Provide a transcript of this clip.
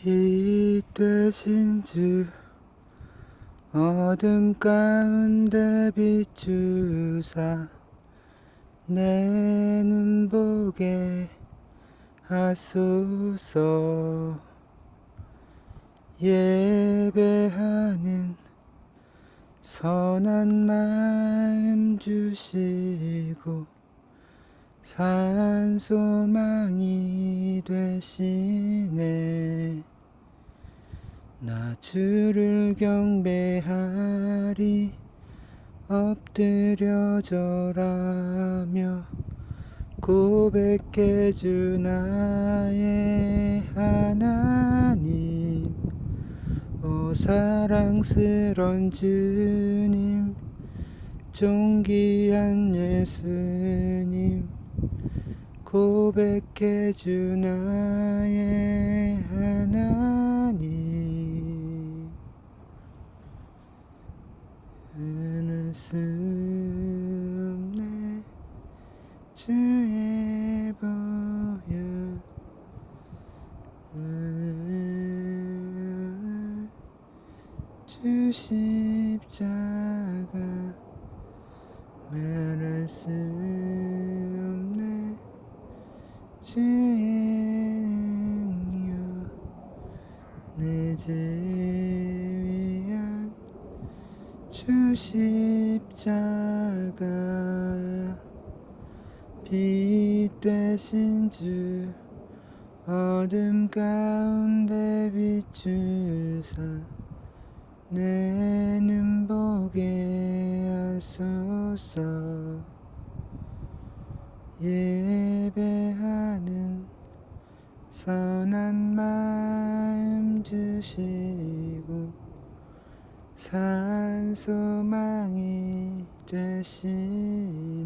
빛 되신 주 어둠 가운데 비추사 내 눈 보게 하소서. 예배하는 선한 마음 주시고 산 소망이 되시네. 나 주를 경배하리 엎드려 절하며 고백해 주 나의 하나님. 오 사랑스런 주님 존귀한 예수님 고백해 주 나의 하나님. 수 없네 주의 보혈. 주 십자가 말할 수 주의 능력 내죄 위한 주 십자가 빛 되신 주 어둠 가운데 비추사 내 눈 보게 하소서 예배하는 선한 마음 주시고 산 소망이 되시네